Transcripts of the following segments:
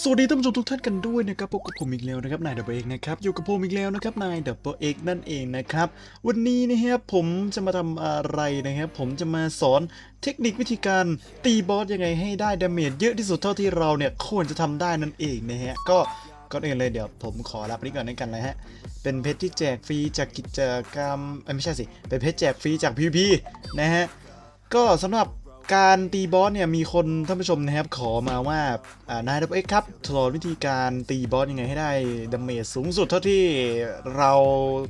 สวัสดีท่านผู้ชมทุกท่านกันด้วยนะครับพบกับผมอีกแล้วนะครับนายดับเบิลเอกนะครับอยู่กับผมอีกแล้วนะครับนายดับเบิลเอกนั่นเองนะครับวันนี้นะครับผมจะมาทำอะไรนะครับผมจะมาสอนเทคนิควิธีการตีบอสยังไงให้ได้ดาเมจเยอะที่สุดเท่าที่เราเนี่ยควรจะทำได้นั่นเองนะฮะก็ก่อนอื่นเลยเดี๋ยวผมขอรับนี้ก่อนในกันเลยฮะเป็นเพชรที่แจกฟรีจากกิจกรรมไม่ใช่สิเป็นเพชรแจกฟรีจาก PVP นะฮะก็สำหรับ การตีบอสเนี่ยมีคนท่านผู้ชมนะครับขอมาว่า นายดับเอ็กครับสอนวิธีการตีบอสยังไงให้ได้ดาเมจสูงสุดเท่าที่เรา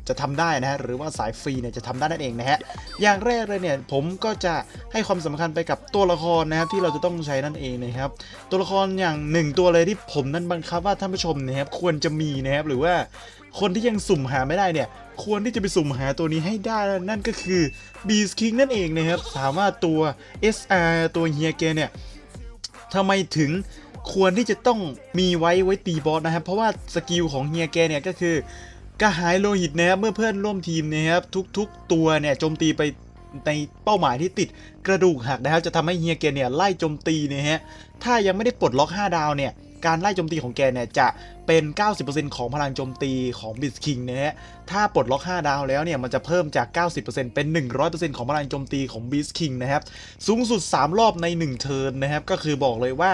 จะทำได้นะฮะหรือว่าสายฟรีเนี่ยจะทำได้นั่นเองนะฮะอย่างแรกเลยเนี่ยผมก็จะให้ความสำคัญไปกับตัวละครนะครับที่เราจะต้องใช้นั่นเองนะครับตัวละครอย่างหนึ่งตัวเลยที่ผมนั้นบังคับว่าท่านผู้ชมนะครับควรจะมีนะครับหรือว่า คนที่ยังสุ่มหาไม่ได้เนี่ย ควรที่จะไปสุ่มหาตัวนี้ให้ได้ นั่นก็คือ Beast King นั่นเองนะครับ ถามว่าตัว SR ตัวเฮียเกเนี่ยทำไมถึงควรที่จะต้องมีไว้ไว้ตีบอสนะครับ เพราะว่าสกิลของเฮียแกเนี่ยก็คือกระหายโลหิตนะครับเมื่อเพื่อนร่วมทีมนะครับทุกๆ ตัวเนี่ยโจมตีไปในเป้าหมายที่ติดกระดูกหักนะครับจะทำให้เฮียแกเนี่ยไล่โจมตีนะฮะถ้ายังไม่ได้ปลดล็อก 5 ดาวเนี่ย การไล่โจมตีของแกเนี่ยจะเป็น 90%ของพลังโจมตีของบิสคิงนะฮะ ถ้าปลดล็อก 5 ดาวแล้วเนี่ย มันจะเพิ่มจาก 90%เป็น 100%ของพลังโจมตีของ Beast King นะครับ สูงสุด 3 รอบใน 1 เทิร์นนะครับ ก็คือบอกเลยว่า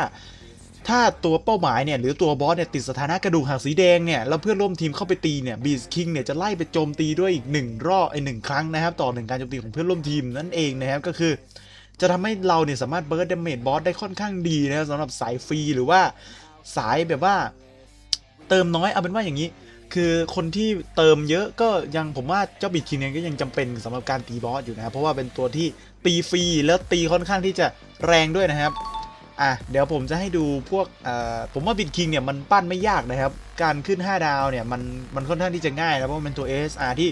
ถ้าตัวเป้าหมายเนี่ยหรือตัวบอสเนี่ยติดสถานะกระดูกหักสีแดงเนี่ยแล้วเพื่อนร่วมทีมเข้าไปตีเนี่ย Beast King เนี่ยจะไล่ไปโจมตีด้วยอีก1รอบไอ้หนึ่งครั้งนะครับ ต่อหนึ่งการโจมตีของเพื่อนร่วมทีมนั่นเองนะครับก็คือ จะทำให้เราเนี่ยสามารถเบิร์ดดเมจบอสได้ค่อนข้างดีนะครับสำหรับสายฟรีหรือว่า สายแบบว่า เติมน้อยเอาเป็นว่าอย่างนี้ คือคนที่เติมเยอะก็ยังผมว่าเจ้าบิดคิงเนี่ยก็ยังจำเป็นสำหรับการตีบอสอยู่นะครับเพราะว่าเป็นตัวที่ตีฟรีแล้วตีค่อนข้างที่จะแรงด้วยนะครับอะเดี๋ยวผมจะให้ดูพวกอ่าผมว่าบิดคิงเนี่ยมันปั้นไม่ยากนะครับ การขึ้น 5 ดาวเนี่ยมันมันค่อนข้างที่จะง่ายนะเพราะว่ามันเป็นตัว SR ที่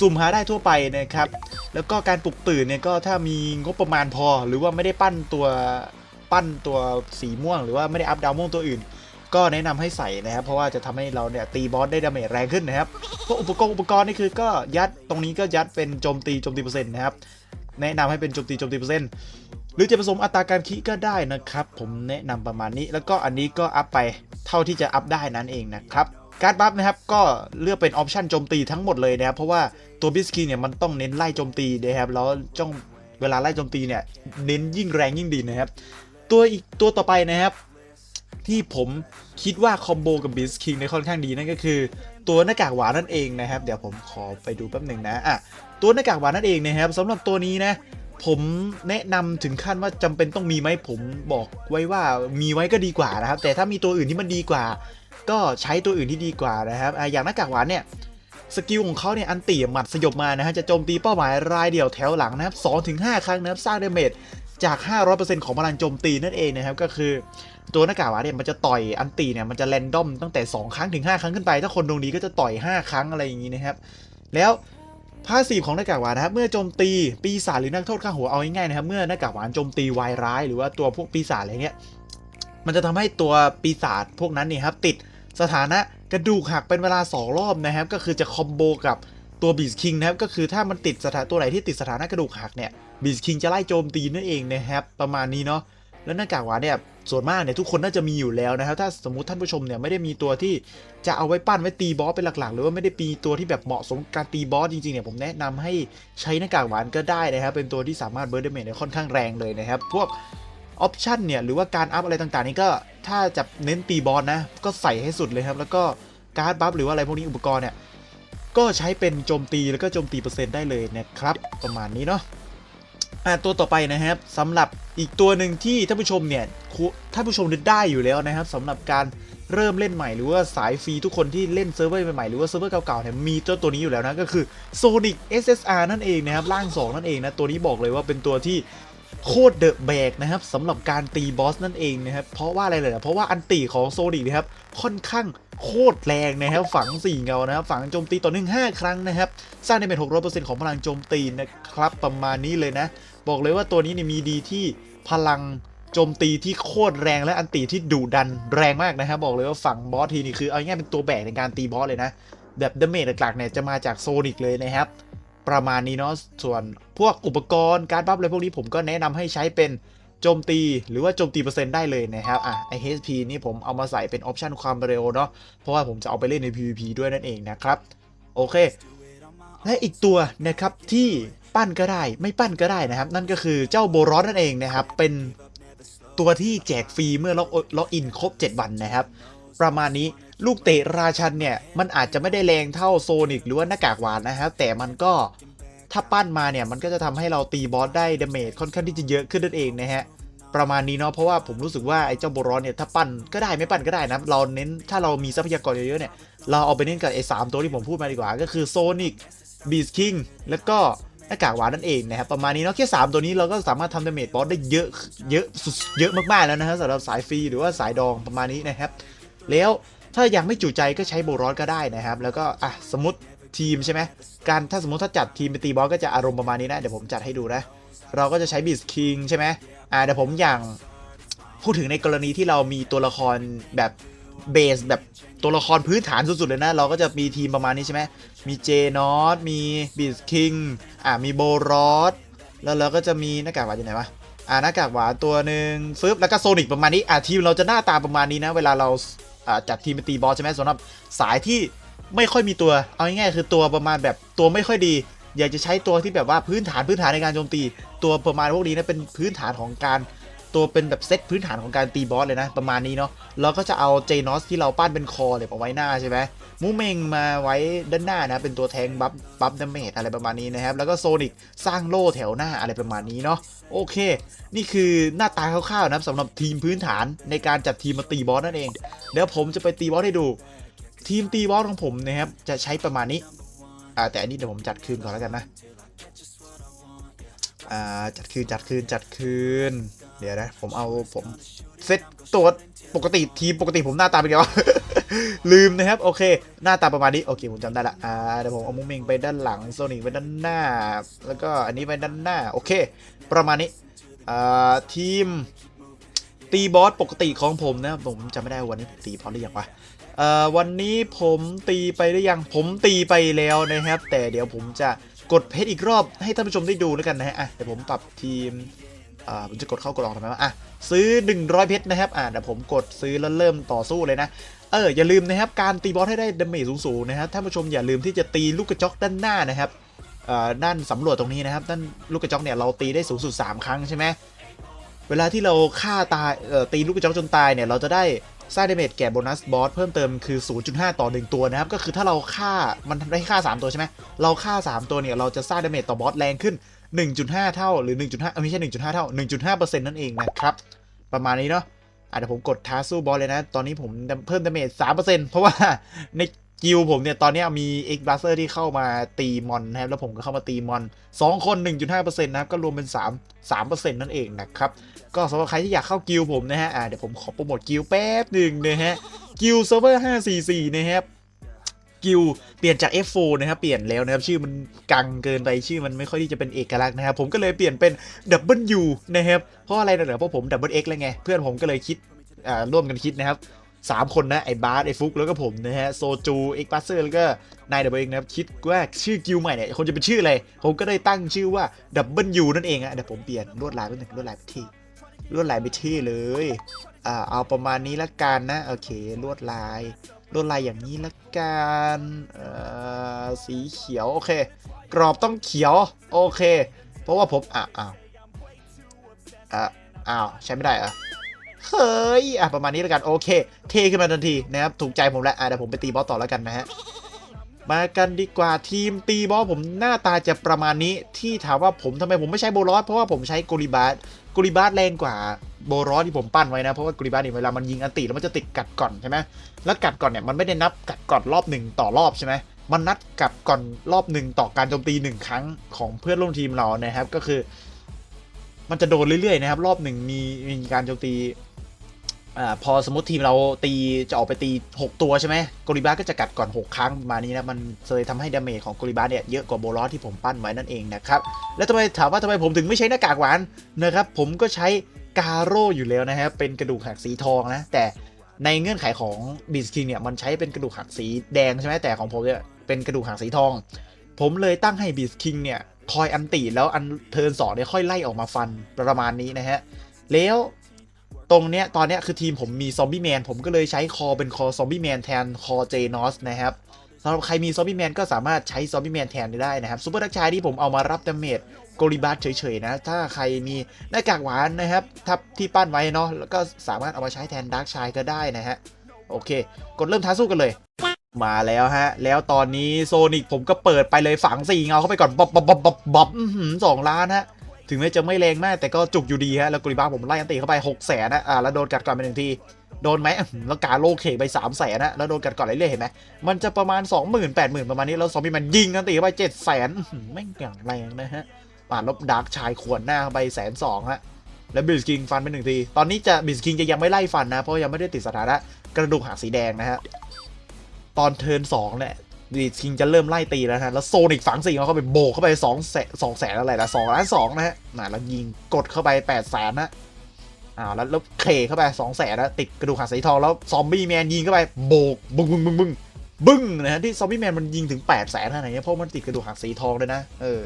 สุ่มหาได้ทั่วไปนะครับ แล้วก็การปลุกตื่นเนี่ยก็ถ้ามีงบประมาณพอ หรือว่าไม่ได้ปั้นตัว ปั้นตัวสีม่วง หรือว่าไม่ได้อัพดาวม่วงตัวอื่น ก็แนะนำให้ใส่นะครับ เพราะว่าจะทำให้เราเนี่ยตีบอสได้ดาเมจแรงขึ้นนะครับพวกอุปกรณ์อุปกรณ์นี่คือก็ยัดตรงนี้ก็ยัดเป็นโจมตีโจมตีเปอร์เซ็นต์นะครับแนะนำให้เป็นโจมตีโจมตีเปอร์เซ็นต์หรือจะผสมอัตราการคิก็ได้นะครับ ผมแนะนำประมาณนี้ แล้วก็อันนี้ก็อัพไปเท่าที่จะอัพได้นั่นเองนะครับการ์ดบัฟนะครับก็เลือกเป็นออปชันโจมตีทั้งหมดเลยนะครับเพราะว่าตัวบิสกีเนี่ยมันต้องเน้นไล่โจมตีนะครับแล้วจ้องเวลาไล่โจมตีเนี่ยเน้นยิ่งแรงยิ่งดีนะครับ ตัวอีกตัวต่อไปนะครับ ที่ผมคิดว่าคอมโบกับบิสคิงในค่อนข้างดีนั่นก็คือ ตัวหน้ากากหวานนั่นเองนะครับ เดี๋ยวผมขอไปดูแป๊บหนึ่งนะอะตัวหน้ากากหวานนั่นเองนะครับสำหรับตัวนี้นะผมแนะนำถึงขั้นว่าจำเป็นต้องมีไหมผมบอกไว้ว่ามีไว้ก็ดีกว่านะครับ แต่ถ้ามีตัวอื่นที่มันดีกว่า ก็ใช้ตัวอื่นที่ดีกว่านะครับอะอย่างหน้ากากหวานเนี่ยสกิลของเขาเนี่ยอันตีหมัดสยบมานะฮะจะโจมตีเป้าหมายรายเดี่ยวแถวหลังนะครับ2-5ครั้งนะครับสร้างเดเมจ จาก 500%ของพลังโจมตีนั่นเองนะครับก็คือตัวหน้ากากวาเนี่ยมันจะต่อยอันตีเนี่ยมันจะแรนดอมตั้งแต่ 2 ครั้งถึง 5 ครั้งขึ้นไป ถ้าคนดวงดีก็จะต่อย 5 ครั้งอะไรอย่างนี้นะครับ แล้วพาสีของหน้ากากหวานนะครับเมื่อโจมตีปีศาจหรือนักโทษข้างหัวเอาง่ายๆนะครับเมื่อหน้ากากหวานโจมตีวายร้าย หรือว่าตัวพวกปีศาจอะไรเงี้ยมันจะทำให้ตัวปีศาจพวกนั้นเนี่ยครับติดสถานะกระดูกหักเป็นเวลา 2 รอบนะครับก็คือจะคอมโบกับ ตัวบีสคิงนะครับก็คือถ้ามันติดสถานตัวไหนที่ติดสถานะกระดูกหักเนี่ยบีสคิงจะไล่โจมตีนั่นเองนะครับประมาณนี้เนาะแล้วหน้ากากหวานเนี่ยส่วนมากเนี่ยทุกคนน่าจะมีอยู่แล้วนะครับถ้าสมมติท่านผู้ชมเนี่ยไม่ได้มีตัวที่จะเอาไว้ปั้นไว้ตีบอสเป็นหลักๆ หรือว่าไม่ได้มีตัวที่แบบเหมาะสมการตีบอสจริงๆเนี่ยผมแนะนำให้ใช้หน้ากากหวานก็ได้นะครับเป็นตัวที่สามารถเบิร์ดเดเมจได้ค่อนข้างแรงเลยนะครับพวกออปชันเนี่ยหรือว่าการอัพอะไรต่างๆ นี่ก็ถ้าจะเน้นตีบอสนะก็ใส่ให้สุดเลยครับแล้วก็การ์ดบัฟหรือว่าอะไรพวกนี้อุปกรณ์เนี่ย ก็ใช้เป็นโจมตีแล้วก็โจมตีเปอร์เซ็นต์ได้เลยนะครับ ประมาณนี้เนาะอะตัวต่อไปนะครับสำหรับอีกตัวหนึ่งที่ท่านผู้ชมเนี่ยท่านผู้ชมได้อยู่แล้วนะครับสำหรับการเริ่มเล่นใหม่หรือว่าสายฟรีทุกคนที่เล่นเซิร์ฟเวอร์ใหม่ๆหรือว่าเซิร์ฟเวอร์เก่าๆเนี่ยมีเจ้าตัวนี้อยู่แล้วนะก็คือ Sonic SSR นั่นเองนะครับร่าง 2 นั่นเองนะตัวนี้บอกเลยว่าเป็นตัวที่ โคตรเดอะแบกนะครับสำหรับการตีบอสนั่นเองนะครับเพราะว่าอะไรเลยนะเพราะว่าอันตีของโซนิกนะครับค่อนข้างโคตรแรงนะครับฝัง 4 เงานะครับฝังโจมตีต่อหนึ่งห้าครั้งนะครับสร้างได้เป็นหกร้อยเปอร์เซ็นต์ของพลังโจมตีนะครับประมาณนี้เลยนะ บอกเลยว่าตัวนี้เนี่ยมีดีที่พลังโจมตีที่โคตรแรงและอันตีที่ดุดันแรงมากนะครับบอกเลยว่าฝั่งบอสทีนี่คือเอาง่ายเป็นตัวแบกในการตีบอสเลยนะแบบดาเมจหลักๆเนี่ยจะมาจากโซนิกเลยนะครับ ประมาณนี้เนาะส่วนพวกอุปกรณ์การบัฟอะไรพวกนี้ผมก็แนะนำให้ใช้เป็นโจมตีหรือว่าโจมตีเปอร์เซ็นต์ได้เลยนะครับอะไอ HP นี่ผมเอามาใส่เป็นออปชันความเร็วเนาะเพราะว่าผมจะเอาไปเล่นใน PVP ด้วยนั่นเองนะครับ โอเค และอีกตัวนะครับที่ปั้นก็ได้ไม่ปั้นก็ได้นะครับ นั่นก็คือเจ้าโบรอสนั่นเองนะครับ เป็นตัวที่แจกฟรีเมื่อล็อกล็อกอินครบ 7 วันนะครับ ประมาณนี้ลูกเตะราชันเนี่ย มันอาจจะไม่ได้แรงเท่าโซนิกหรือว่าหน้ากากหวานนะครับแต่มันก็ถ้าปั้นมาเนี่ย มันก็จะทำให้เราตีบอสได้ดาเมจค่อนข้างที่จะเยอะขึ้นนั่นเองนะฮะประมาณนี้เนาะเพราะว่าผมรู้สึกว่าไอ้เจ้าโบรอนเนี่ยถ้าปั้นก็ได้ไม่ปั้นก็ได้นะเราเน้นถ้าเรามีทรัพยากรเยอะๆเนี่ยเราเอาไปเน้นกับไอ้สามตัวที่ผมพูดมาดีกว่า ก็คือโซนิกบีสคิงแล้วก็หน้ากากหวานนั่นเองนะครับประมาณนี้เนาะแค่ 3 ตัวนี้เราก็สามารถทำดาเมจบอสได้เยอะเยอะสุดเยอะมากๆแล้วนะฮะสำหรับสายฟรีหรือว่าสายดองประมาณนี้นะครับ แล้วถ้ายังไม่จุใจก็ใช้โบรอนก็ได้นะครับ แล้วก็อะสมมติทีมใช่ไหมการถ้าสมมติถ้าจัดทีมไปตีบอสก็จะอารมณ์ประมาณนี้นะ เดี๋ยวผมจัดให้ดูนะ เราก็จะใช้บีสคิงใช่ไหมอ่าเดี๋ยวผมอย่างพูดถึงในกรณีที่เรามีตัวละครแบบเบสแบบตัวละครพื้นฐานสุดๆเลยนะ เราก็จะมีทีมประมาณนี้ใช่ไหมมีเจนอตมีบีสคิงอ่ามีโบรอสแล้วเราก็จะมีหน้ากากหวานอยู่ไหนวะอ่าหน้ากากหวานตัวหนึ่งฟึบแล้วก็โซนิกประมาณนี้อ่าทีมเราจะหน้าตาประมาณนี้นะ เวลาเรา จัดทีมไปตีบอลใช่ไหมสำหรับสายที่ไม่ค่อยมีตัว เอาง่ายๆคือตัวประมาณแบบตัวไม่ค่อยดี อยากจะใช้ตัวที่แบบว่าพื้นฐานพื้นฐานในการโจมตี ตัวประมาณพวกนี้นะเป็นพื้นฐานของการ ตัวเป็นแบบเซตพื้นฐานของการตีบอสเลยนะ ประมาณนี้เนาะเราก็จะเอาเจนอสที่เราปั้นเป็นคอเนี่ยมาไว้หน้าใช่ไหมมูเมงมาไว้ด้านหน้านะ เป็นตัวแทงบัฟบัฟดาเมจอะไรประมาณนี้นะครับ แล้วก็โซนิกสร้างโล่แถวหน้าอะไรประมาณนี้เนาะโอเค นี่คือหน้าตาคร่าวๆนะครับสำหรับทีมพื้นฐานในการจัดทีมมาตีบอสนั่นเอง เดี๋ยวผมจะไปตีบอสให้ดู ทีมตีบอสของผมนะครับจะใช้ประมาณนี้อ่าแต่อันนี้เดี๋ยวผมจัดคืนก่อนแล้วกันนะอ่าจัดคืนจัดคืนจัดคืน เดี๋ยวนะ ผมเอาผมเซตตัวปกติทีมปกติผมหน้าตาเป็นไงวะลืมนะครับ โอเค หน้าตาประมาณนี้ โอเค ผมจำได้ละอ่าเดี๋ยวผมเอามุ้งมิงไปด้านหลังโซนิกไปด้านหน้า แล้วก็อันนี้ไปด้านหน้า โอเค ประมาณนี้อ่าทีมตีบอสปกติของผมนะผมจำไม่ได้วันนี้ตีพอหรือยังวะเอ่อวันนี้ผมตีไปหรือยังผมตีไปแล้วนะครับ แต่เดี๋ยวผมจะกดเพชรอีกรอบให้ท่านผู้ชมได้ดูแล้วกันนะฮะอะเดี๋ยวผมปรับทีม อ่าผมจะกดเข้ากดออกทำไมวะอะซื้อ 100 เพชรนะครับอ่าเดี๋ยวผมกดซื้อแล้วเริ่มต่อสู้เลยนะเอออย่าลืมนะครับการตีบอสให้ได้ดาเมจสูงๆนะครับท่านผู้ชมอย่าลืมที่จะตีลูกกระจอกด้านหน้านะครับอ่าด้านสำรวจตรงนี้นะครับด้านลูกกระจอกเนี่ยเราตีได้สูงสุด 3 ครั้งใช่ไหมเวลาที่เราฆ่าตายเอ่อตีลูกกระจอกจนตายเนี่ยเราจะได้สร้างดาเมจแก่โบนัสบอสเพิ่มเติมคือ 0.5 ต่อ 1 ตัวนะครับก็คือถ้าเราฆ่ามันได้ฆ่า 3 ตัวใช่ไหมเราฆ่า 3 ตัวเนี่ยเราจะสร้างดาเมจต่อบอสแรงขึ้น 1.5 เท่าหรือ 1.5เอ้ยไม่ใช่ 1.5 เท่า 1.5%นั่นเองนะครับ ประมาณนี้เนาะอะเดี๋ยวผมกดท้าสู้บอสเลยนะ ตอนนี้ผมเพิ่มดาเมจ3%เซ็นต์เพราะว่าในกิลผมเนี่ย ตอนนี้มี X b l a s t e r ที่เข้ามาตีมอนนะครับ แล้วผมก็เข้ามาตีมอน 2 คน 1.5%นะครับ ก็รวมเป็น 3 3%นั่นเองนะครับ ก็สำหรับใครที่อยากเข้ากิลผมนะฮะ อะเดี๋ยวผมขอโปรโมทกิลแป๊บหนึ่งนะฮะ กิลเซิร์ฟเวอร์544 นะครับ กิลเปลี่ยนจาก F4 นะครับ เปลี่ยนแล้วนะครับ ชื่อมันกังเกินไปชื่อมันไม่ค่อยที่จะเป็นเอกลักษณ์นะครับ ผมก็เลยเปลี่ยนเป็น W นะครับ เพราะอะไรนะเหรอเพราะผม Double X แล้วไง เพื่อนผมก็เลยคิดอ่าร่วมกันคิดนะครับสามคนนะ ไอ้บาร์ไอ้ฟุกแล้วก็ผมนะฮะ โซจู เอ็กบัสเซอร์แล้วก็นายดับเบิลเอ็กนะครับ คิดว่าชื่อกิลใหม่เนี่ย คนจะเป็นชื่ออะไร ผมก็ได้ตั้งชื่อว่า W นั่นเองอะเดี๋ยวผมเปลี่ยนลวดลายไปหนึ่งลวดลายไปที่ลวดลายไปที่เลยอ่าเอาประมาณนี้ละกันนะ โอเคลวดลาย ลวดลายอย่างนี้ละกันเอ่อสีเขียว โอเค กรอบต้องเขียว โอเค เพราะว่าผมอะอ้าวอะอ้าวใช้ไม่ได้อะเฮ้ยอะประมาณนี้แล้วกัน โอเค เทขึ้นมาทันทีนะครับ ถูกใจผมแล้วอะเดี๋ยวผมไปตีบอสต่อแล้วกันนะฮะ มากันดีกว่าทีมตีบอสผมหน้าตาจะประมาณนี้ที่ถามว่าผมทำไมผมไม่ใช้โบรอสเพราะว่าผมใช้โกลิบาสโกลิบาสแรงกว่าโบรอสที่ผมปั้นไว้นะ เพราะว่าโกลิบาสเนี่ยเวลามันยิงอันติแล้วมันจะติดกัดก่อนใช่ไหมแล้วกัดก่อนเนี่ยมันไม่ได้นับกัดก่อนรอบหนึ่งต่อรอบใช่ไหมมันนัดกัดก่อนรอบหนึ่งต่อการโจมตีหนึ่งครั้งของเพื่อนร่วมทีมเรานะครับก็คือ มันจะโดนเรื่อยๆนะครับ รอบหนึ่งมีมีการโจมตี อ่าพอสมมติทีมเราตีจะออกไปตี 6 ตัวใช่ไหมโกลิบาก็จะกัดก่อน 6 ครั้งประมาณนี้นะ มันเลยทำให้ดาเมจของโกลิบาเนี่ยเยอะกว่าโบลอสที่ผมปั้นไว้นั่นเองนะครับ แล้วทำไมถามว่าทำไมผมถึงไม่ใช้หน้ากากหวานนะครับ ผมก็ใช้กาโร่อยู่แล้วนะครับ เป็นกระดูกหักสีทองนะ แต่ในเงื่อนไขของบีสคิงเนี่ยมันใช้เป็นกระดูกหักสีแดงใช่ไหมแต่ของผมเนี่ยเป็นกระดูกหักสีทอง ผมเลยตั้งให้บีสคิงเนี่ยคอยอันตีแล้วอันเทิร์นสองเนี่ยค่อยไล่ออกมาฟันประมาณนี้นะฮะแล้ว ตรงเนี้ยตอนเนี้ยคือทีมผมมีซอมบี้แมนผมก็เลยใช้คอเป็นคอซอมบี้แมนแทนคอเจนอสนะครับสำหรับใครมีซอมบี้แมนก็สามารถใช้ซอมบี้แมนแทนได้นะครับซูเปอร์ดักชายที่ผมเอามารับดาเมจโกลิบัสเฉยๆนะ ถ้าใครมีหน้ากากหวานนะครับทับที่ปั้นไว้เนาะแล้วก็สามารถเอามาใช้แทนดาร์กชายก็ได้นะฮะโอเค กดเริ่มท้าสู้กันเลยมาแล้วฮะ แล้วตอนนี้โซนิกผมก็เปิดไปเลยฝังสี่เงาเข้าไปก่อนบ๊อบบ๊อบบ๊อบบ๊อบสองล้านฮะ ถึงแม้จะไม่แรงมากแต่ก็จุกอยู่ดีฮะแล้วกุลิบ้าผมไล่อันตีเข้าไป6 0แสนนะอ่าแล้วโดนกัดก่อนไปหนึ่งทีโดนไหมแล้วกาโลเคไป3 0 0แสนนะแล้วโดนกัดก่อนเรื่อยๆเห็นไหมมันจะประมาณ20,000 80,000ประมาณนี้แล้วซอมบี้มันยิงอันตีเข้าไป7 0 0แสนแม่งอย่างแรงนะฮะป่าลบดาร์กชายขวนหน้าเข้าไปแสนสองฮะแล้วบิสคิงฟันไปหนึ่งที ตอนนี้จะบิสคิงจะยังไม่ไล่ฟันนะ เพราะยังไม่ได้ติดสถานะกระดูกหางสีแดงนะฮะ ตอนเทิร์นสองเนี่ย สคิงจะเริ่มไล่ตีแล้วนะฮะแล้วโซนิกฝังสี่เขาเข้าไปโบกเข้าไปสองแสนสองแสนอะไรละสองล้านสองนะฮะน่ะแล้วยิงกดเข้าไปแปดแสนนะอ้าวแล้วแล้วเคเข้าไปสองแสนนะติดกระดูกหางสีทองแล้วซอมบี้แมนยิงเข้าไปโบกบึ้งบึ้งบึ้งบึ้งบึ้งนะฮะที่ซอมบี้แมนมันยิงถึงแปดแสนขนาดนี้เพราะมันติดกระดูกหางสีทองเลยนะเออ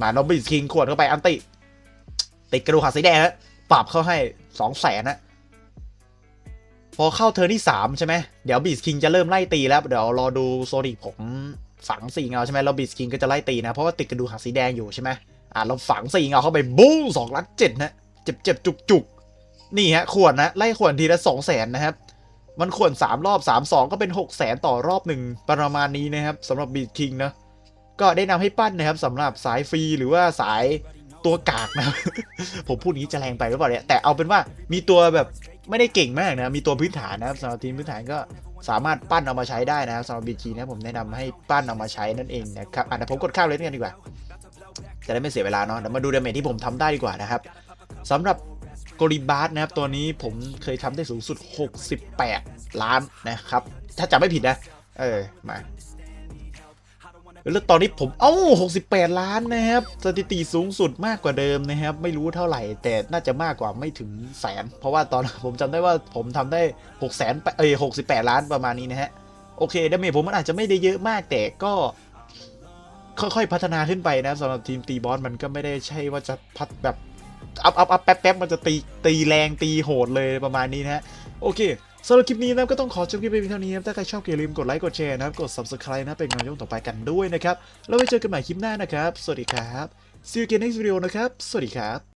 มาโนบิสคิงขวดเข้าไปอันติ ติดกระดูกหางสีแดงฮะปรับเข้าให้สองแสนนะ พอเข้าเทอร์นที่ 3 ใช่ไหมเดี๋ยวบีสคิงจะเริ่มไล่ตีแล้ว เดี๋ยวรอดูโซนิกผมฝังสี่เงาใช่ไหมแล้วบีสคิงก็จะไล่ตีนะ เพราะว่าติดกระดูกหางสีแดงอยู่ใช่ไหมอ่าเราฝังสี่เงาเข้าไปบู๊สองล้านเจ็ดนะเจ็บเจ็บจุกจุกนี่ฮะขวดนะ ไล่ขวดทีละสองแสนนะครับมันขวดสามรอบสามสองก็เป็นหกแสนต่อรอบหนึ่งประมาณนี้นะครับสำหรับบีสคิงนะก็ได้นำให้ปั้นนะครับสำหรับสายฟรีหรือว่าสายตัวกากนะผมพูดนี้จะแรงไปหรือเปล่าเนี่ยแต่เอาเป็นว่ามีตัวแบบ ไม่ได้เก่งมากนะมีตัวพื้นฐานนะครับสำหรับทีมพื้นฐานก็สามารถปั้นเอามาใช้ได้นะครับสำหรับบีจีนะผมแนะนำให้ปั้นเอามาใช้นั่นเองนะครับอะเดี๋ยวผมกดข้าวเลยกันดีกว่า จะได้ไม่เสียเวลาเนาะเดี๋ยวมาดูดาเมจที่ผมทำได้ดีกว่านะครับสำหรับโกลิบาร์นะครับตัวนี้ผมเคยทำได้สูงสุด 68 ล้านนะครับ ถ้าจำไม่ผิดนะ เออมา แล้วตอนนี้ผมเอ้า68 ล้านนะครับสถิติสูงสุดมากกว่าเดิมนะครับ ไม่รู้เท่าไหร่ แต่น่าจะมากกว่าไม่ถึงแสน เพราะว่าตอนผมจำได้ว่าผมทำได้6แสนเอ้ย68 ล้านประมาณนี้นะฮะโอเคดาเมจผมมันอาจจะไม่ได้เยอะมากแต่ก็ค่อยๆ พัฒนาขึ้นไปนะสำหรับทีมตีบอสมันก็ไม่ได้ใช่ว่าจะพัดแบบอัพอัพอัพแป๊บแป๊บมันจะตีตีแรงตีโหดเลยประมาณนี้นะฮะโอเค สำหรับคลิปนี้นะครับก็ต้องขอจบคลิปไปเพียงเท่านี้นะครับถ้าใครชอบอย่าลืมกดไลค์กดแชร์นะครับกด subscribe นะเป็นกำลังใจต่อไปกันด้วยนะครับแล้วไว้เจอกันใหม่คลิปหน้านะครับ สวัสดีครับ see you again next video นะครับ สวัสดีครับ